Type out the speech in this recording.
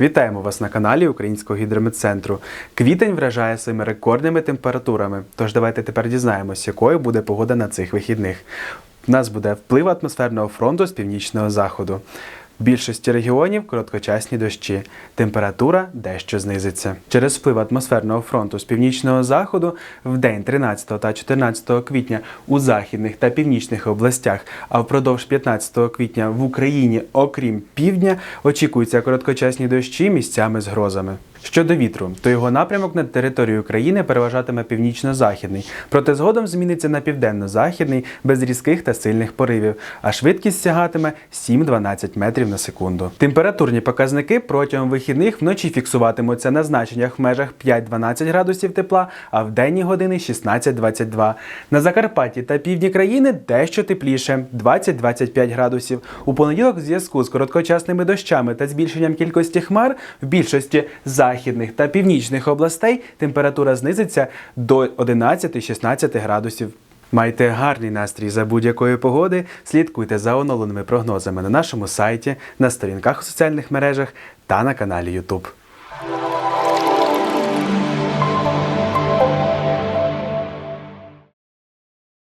Вітаємо вас на каналі Українського гідрометцентру. Квітень вражає своїми рекордними температурами. Тож давайте тепер дізнаємось, якою буде погода на цих вихідних. У нас буде вплив атмосферного фронту з північного заходу. Більшості регіонів короткочасні дощі. Температура дещо знизиться. Через вплив атмосферного фронту з північного заходу в день 13 та 14 квітня у західних та північних областях, а впродовж 15 квітня в Україні, окрім півдня, очікуються короткочасні дощі місцями з грозами. Щодо вітру, то його напрямок над територією України переважатиме північно-західний, проте згодом зміниться на південно-західний без різких та сильних поривів, а швидкість сягатиме 7-12 метрів на секунду. Температурні показники протягом вихідних вночі фіксуватимуться на значеннях в межах 5-12 градусів тепла, а в денні години 16-22. На Закарпатті та півдні країни дещо тепліше 20-25 градусів. У понеділок, в зв'язку з короткочасними дощами та збільшенням кількості хмар в більшості західних та північних областей температура знизиться до 11-16 градусів. Майте гарний настрій за будь-якої погоди. Слідкуйте за оновленими прогнозами на нашому сайті, на сторінках у соціальних мережах та на каналі YouTube.